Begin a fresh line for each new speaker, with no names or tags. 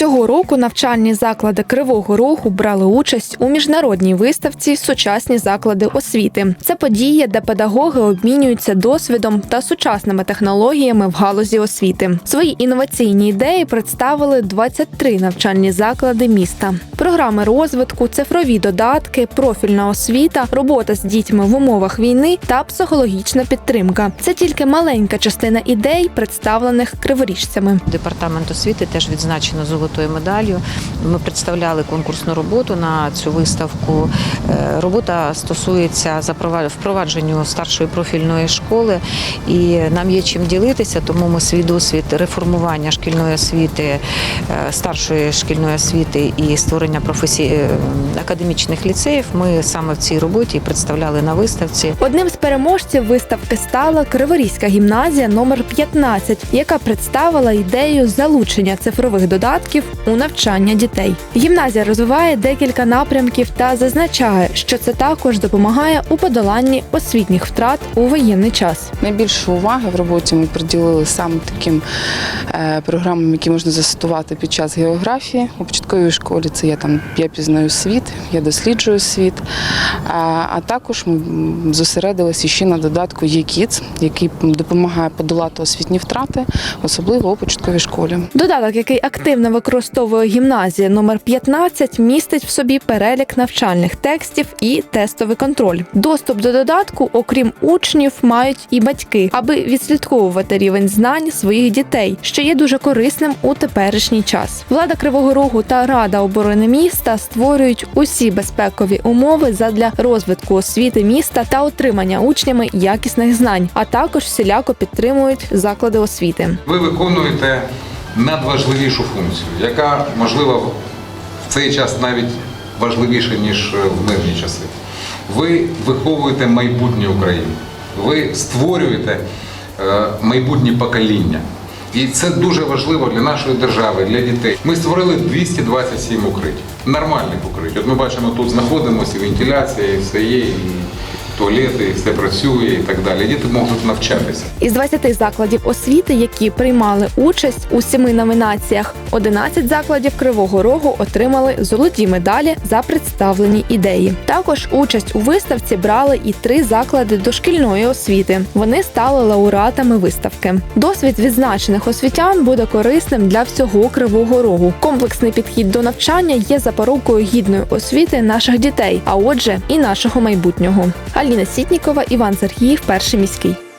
Цього року навчальні заклади Кривого Рогу брали участь у міжнародній виставці Сучасні заклади освіти. Це подія, де педагоги обмінюються досвідом та сучасними технологіями в галузі освіти. Свої інноваційні ідеї представили 23 навчальні заклади міста. Програми розвитку, цифрові додатки, профільна освіта, робота з дітьми в умовах війни та психологічна підтримка. Це тільки маленька частина ідей, представлених криворіжцями.
Департамент освіти теж відзначено золотою медаллю. Ми представляли конкурсну роботу на цю виставку. Е, Робота стосується впровадженню старшої профільної школи, і нам є чим ділитися, тому ми свій досвід реформування шкільної освіти, е, старшої шкільної освіти і створення професій е, академічних ліцеїв. Ми саме в цій роботі представляли на виставці.
Одним з переможців виставки стала Криворізька гімназія номер 15, яка представила ідею залучення цифрових додатків у навчання дітей. Гімназія розвиває декілька напрямків та зазначає, що це також допомагає у подоланні освітніх втрат у воєнний час.
Найбільше уваги в роботі ми приділили саме таким е, програмам, які можна застосувати під час географії. У початковій школі це я там я пізнаю світ, я досліджую світ. А, а також ми зосередилися ще на додатку ЄКІЦ, який допомагає подолати освітні втрати, особливо у початковій школі.
Додаток, який активно використовує гімназія номер 15, містить в собі перелік навчальних текстів і тестовий контроль. Доступ до додатку, окрім учнів, мають і батьки, аби відслідковувати рівень знань своїх дітей, що є дуже корисним у теперішній час. Влада Кривого Рогу та Рада оборони міста створюють усі безпекові умови задля розвитку освіти міста та отримання учнями якісних знань, а також всіляко підтримують заклади освіти.
Ви виконуєте надважливішу функцію, яка можливо в цей час навіть важливіша, ніж в мирні часи. Ви виховуєте майбутнє України, ви створюєте е, майбутнє покоління. І це дуже важливо для нашої держави, для дітей. Ми створили 227 укриттів, нормальних укриттів. От ми бачимо, тут знаходимося, і вентиляція, і все є, і туалети, все працює, і так далі. Діти можуть навчатися.
Із 20 закладів освіти, які приймали участь у семи номінаціях, 11 закладів Кривого Рогу отримали золоті медалі за представлені ідеї. Також участь у виставці брали і три заклади дошкільної освіти. Вони стали лауреатами виставки. Досвід відзначених освітян буде корисним для всього Кривого Рогу. Комплексний підхід до навчання є запорукою гідної освіти наших дітей, а отже, і нашого майбутнього. Аліна Сітнікова, Іван Сергіїв, перший міський.